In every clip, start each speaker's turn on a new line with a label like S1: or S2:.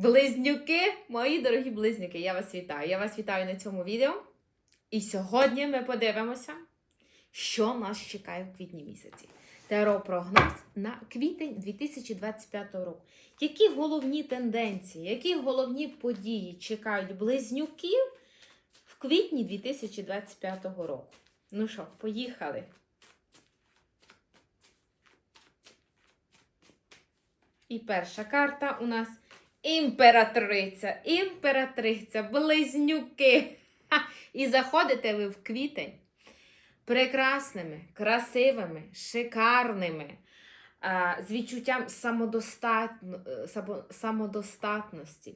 S1: Близнюки, мої дорогі близнюки, я вас вітаю. Я вас вітаю на цьому відео. І сьогодні ми подивимося, що нас чекає в квітні місяці. Таро прогноз на квітень 2025 року. Які головні тенденції, які головні події чекають близнюків в квітні 2025 року? Ну що, поїхали. І перша карта у нас імператриця. Імператриця, близнюки. Ха! І заходите ви в квітень прекрасними, красивими, шикарними, з відчуттям самодостатно, е, самодостатності,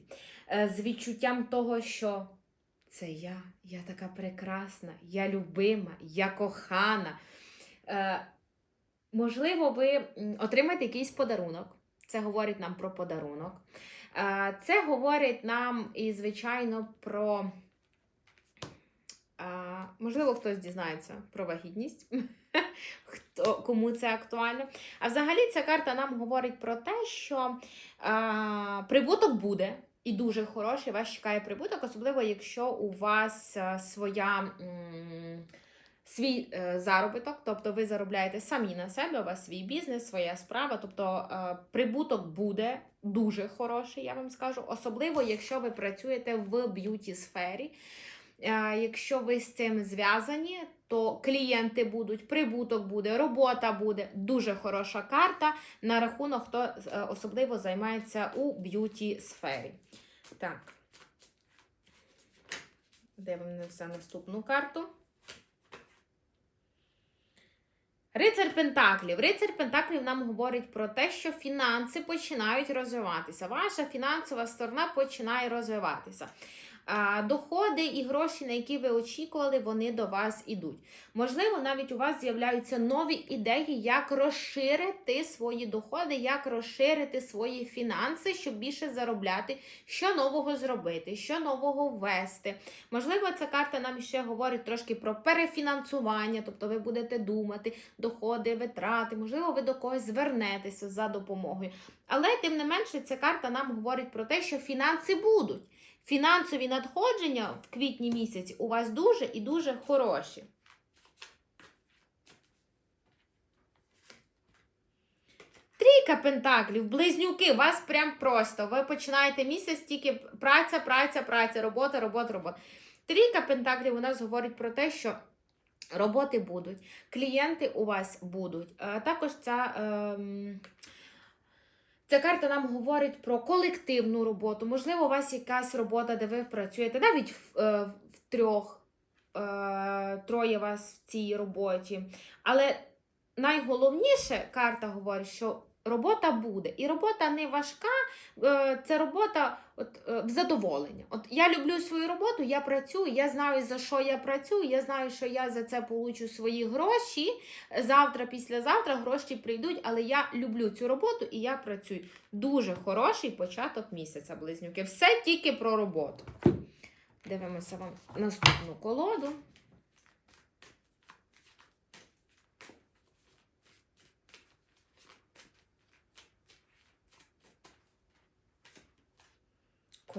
S1: е, з відчуттям того, що це я, я така прекрасна, я любима, я кохана. Е, Можливо, ви отримаєте якийсь подарунок. Це говорить нам про подарунок. Е, Це говорить нам і, звичайно, про. е, Можливо, хтось дізнається про вагітність, хто, кому це актуально. А взагалі ця карта нам говорить про те, що е, прибуток буде. І дуже хороший, вас чекає прибуток, особливо якщо у вас своя свій е, заробіток, тобто ви заробляєте самі на себе, у вас свій бізнес, своя справа. Тобто е, прибуток буде дуже хороший, я вам скажу, особливо якщо ви працюєте в б'юті сфері. Е, Якщо ви з цим зв'язані, то клієнти будуть, прибуток буде, робота буде. Дуже хороша карта на рахунок, хто особливо займається у б'юті сфері. Так. Дивимося наступну карту. Рицар Пентаклів. Рицар Пентаклів нам говорить про те, що фінанси починають розвиватися. Ваша фінансова сторона починає розвиватися. Доходи і гроші, на які ви очікували, вони до вас ідуть. Можливо, навіть у вас з'являються нові ідеї, як розширити свої доходи, як розширити свої фінанси, щоб більше заробляти, що нового зробити, що нового ввести. Можливо, ця карта нам ще говорить трошки про перефінансування, тобто ви будете думати, доходи, витрати, можливо, ви до когось звернетеся за допомогою. Але тим не менше, ця карта нам говорить про те, що фінанси будуть. Фінансові надходження в квітні місяці у вас дуже і дуже хороші. Трійка пентаклів, близнюки, у вас прям просто. Ви починаєте місяць тільки праця, праця, праця, робота, робота, робота. Трійка пентаклів у нас говорить про те, що роботи будуть, клієнти у вас будуть. Е, Також ця. ем, Ця карта нам говорить про колективну роботу. Можливо, у вас якась робота, де ви працюєте навіть в, е, в трьох, е, троє вас в цій роботі. Але найголовніше карта говорить, що робота буде. І робота не важка, е, це робота от, е, в задоволення. От я люблю свою роботу, я працюю, я знаю, за що я працюю, я знаю, що я за це получу свої гроші. Завтра, післязавтра гроші прийдуть, але я люблю цю роботу і я працюю. Дуже хороший початок місяця, близнюки. Все тільки про роботу. Дивимося вам наступну колоду.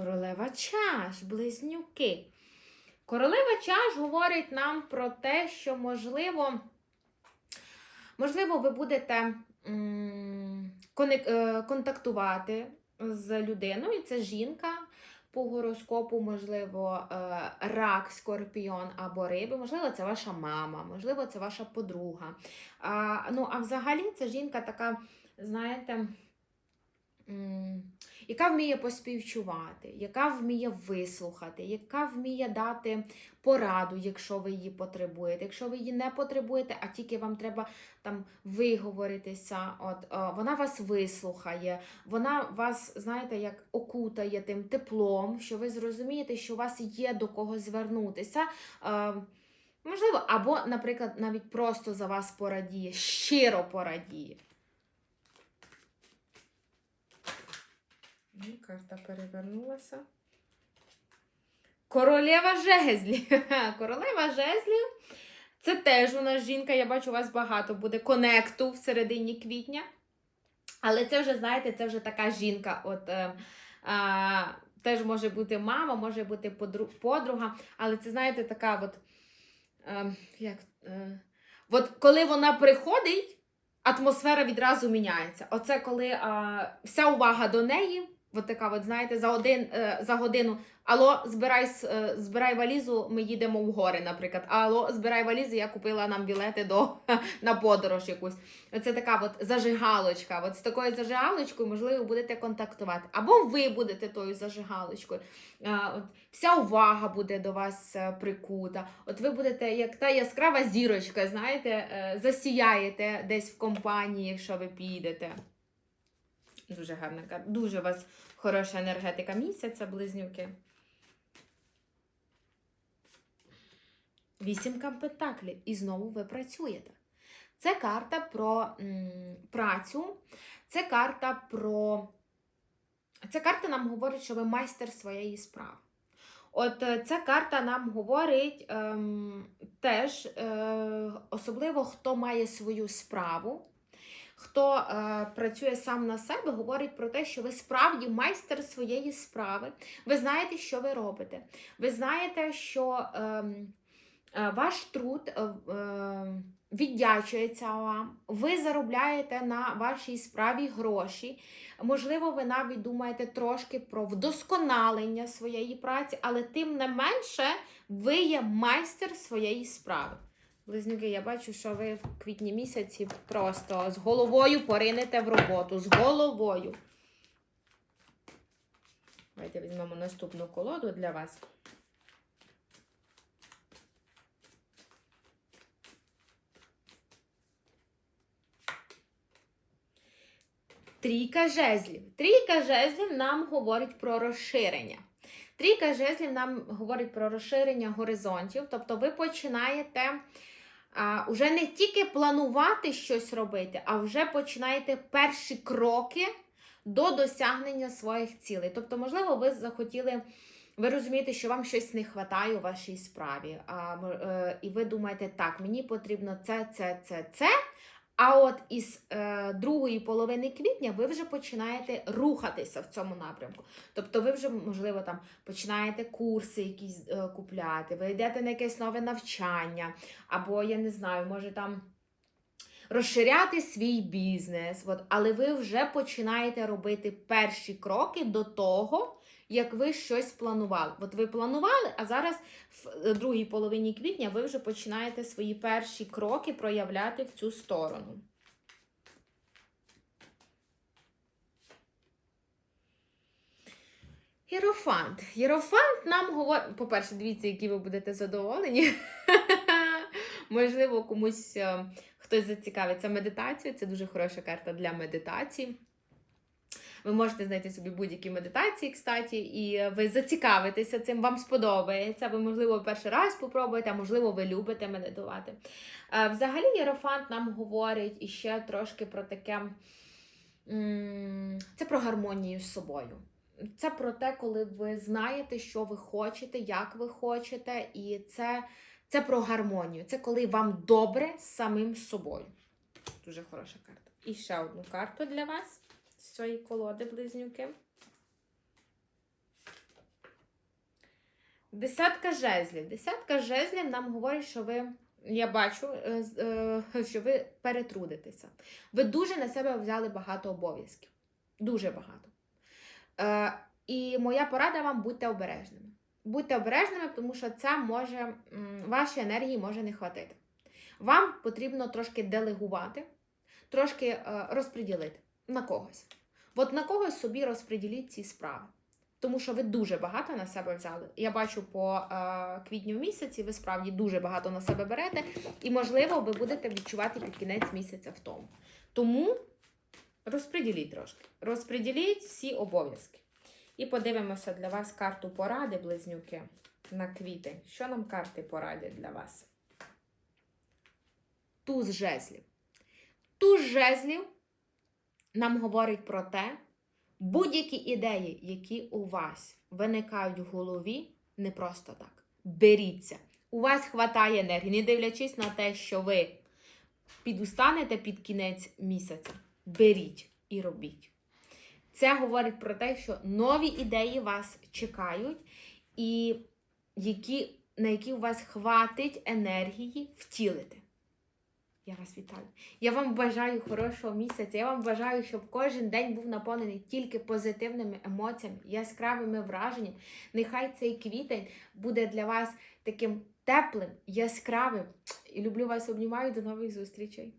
S1: Королева чаш, близнюки. Королева чаш говорить нам про те, що можливо, можливо, ви будете е, контактувати з людиною. Це жінка по гороскопу, можливо, е, рак, скорпіон або риби. Можливо, це ваша мама, можливо, це ваша подруга. Ну, а взагалі, це жінка така, знаєте. Яка вміє поспівчувати, яка вміє вислухати, яка вміє дати пораду, якщо ви її потребуєте. Якщо ви її не потребуєте, а тільки вам треба там виговоритися, от е, вона вас вислухає, вона вас, знаєте, як окутає тим теплом, що ви зрозумієте, що у вас є до кого звернутися. Е, Можливо, або, наприклад, навіть просто за вас порадіє, щиро порадіє. Ну, Карта перевернулася. Королева жезлів. Королева жезлів. Це теж у нас жінка. Я бачу, у вас багато буде конекту в середині квітня. Але це вже, знаєте, це вже така жінка. От, е, а, теж може бути мама, може бути подруга, але це, знаєте, така от. Е, як, е, от коли вона приходить, атмосфера відразу міняється. Оце коли е, вся увага до неї. От така, от, знаєте, за один е, за годину. Алло, збирай, е, збирай валізу, ми їдемо в гори, наприклад. Алло, збирай валізу, я купила нам білети до, на подорож якусь. Це така от зажигалочка. От з такою зажигалочкою, можливо, будете контактувати. Або ви будете тою зажигалочкою. От, вся увага буде до вас е, прикута. От ви будете як та яскрава зірочка, знаєте, засіяєте десь в компанії, якщо ви підете. Дуже гарна карта. Дуже у вас хороша енергетика місяця, близнюки. Вісімка пентаклів. І знову ви працюєте. Це карта про м, працю, це карта про. Ця карта нам говорить, що ви майстер своєї справи. От е, ця карта нам говорить ем, теж, е, особливо хто має свою справу, хто е, працює сам на себе, говорить про те, що ви справді майстер своєї справи. Ви знаєте, що ви робите. Ви знаєте, що ем, е, ваш труд е, е, віддячується вам, ви заробляєте на вашій справі гроші. Можливо, ви навіть думаєте трошки про вдосконалення своєї праці, але тим не менше ви є майстер своєї справи. Близнюки, я бачу, що ви в квітні місяці просто з головою поринете в роботу. З головою. Давайте візьмемо наступну колоду для вас. Трійка жезлів. Трійка жезлів нам говорить про розширення. Трійка жезлів нам говорить про розширення горизонтів. Тобто ви починаєте а, вже не тільки планувати щось робити, а вже починаєте перші кроки до досягнення своїх цілей. Тобто, можливо, ви захотіли. Ви розумієте, що вам щось не вистачає у вашій справі. А, е, і ви думаєте, так, мені потрібно це, це, це, це. А от із е, другої половини квітня ви вже починаєте рухатися в цьому напрямку. Тобто ви вже, можливо, там починаєте курси якісь е, купляти, ви йдете на якесь нове навчання, або я не знаю, може там розширяти свій бізнес. От, але ви вже починаєте робити перші кроки до того, як ви щось планували. От ви планували, а зараз в е, другій половині квітня ви вже починаєте свої перші кроки проявляти в цю сторону. Єрофант. Єрофант нам говорить, по-перше, дивіться, які ви будете задоволені. Можливо, комусь е, хтось зацікавиться медитацією. Це дуже хороша карта для медитації. Ви можете знайти собі будь-які медитації, кстати, і ви зацікавитеся цим, вам сподобається. Ви, можливо, перший раз попробуєте, а можливо, ви любите медитувати. Взагалі, Єрофант нам говорить іще трошки про таке. Це про гармонію з собою. Це про те, коли ви знаєте, що ви хочете, як ви хочете, і це, це про гармонію. Це коли вам добре з самим собою. Дуже хороша карта. І ще одну карту для вас з цієї колоди, близнюки. Десятка жезлів. Десятка жезлів нам говорить, що ви. Я бачу, е, е, що ви перетрудитеся. Ви дуже на себе взяли багато обов'язків. Дуже багато. Е, і моя порада вам будьте обережними. Будьте обережними, тому що це може, вашої енергії може не хватити. Вам потрібно трошки делегувати, трошки розподілити на когось. От на когось собі розподіліть ці справи. Тому що ви дуже багато на себе взяли. Я бачу по е, квітню місяці, ви справді дуже багато на себе берете, і, можливо, ви будете відчувати під кінець місяця в тому. Тому розподіліть трошки. Розподіліть всі обов'язки. І подивимося для вас карту поради, близнюки, на квіти. Що нам карти порадять для вас? Туз жезлів. Туз жезлів нам говорить про те, будь-які ідеї, які у вас виникають в голові, не просто так. Беріться. У вас хватає енергії, не дивлячись на те, що ви підустанете під кінець місяця. Беріть і робіть. Це говорить про те, що нові ідеї вас чекають, і які, на які у вас хватить енергії втілити. Я вас вітаю. Я вам бажаю хорошого місяця. Я вам бажаю, щоб кожен день був наповнений тільки позитивними емоціями, яскравими враженнями. Нехай цей квітень буде для вас таким теплим, яскравим. І люблю вас, обнімаю. До нових зустрічей.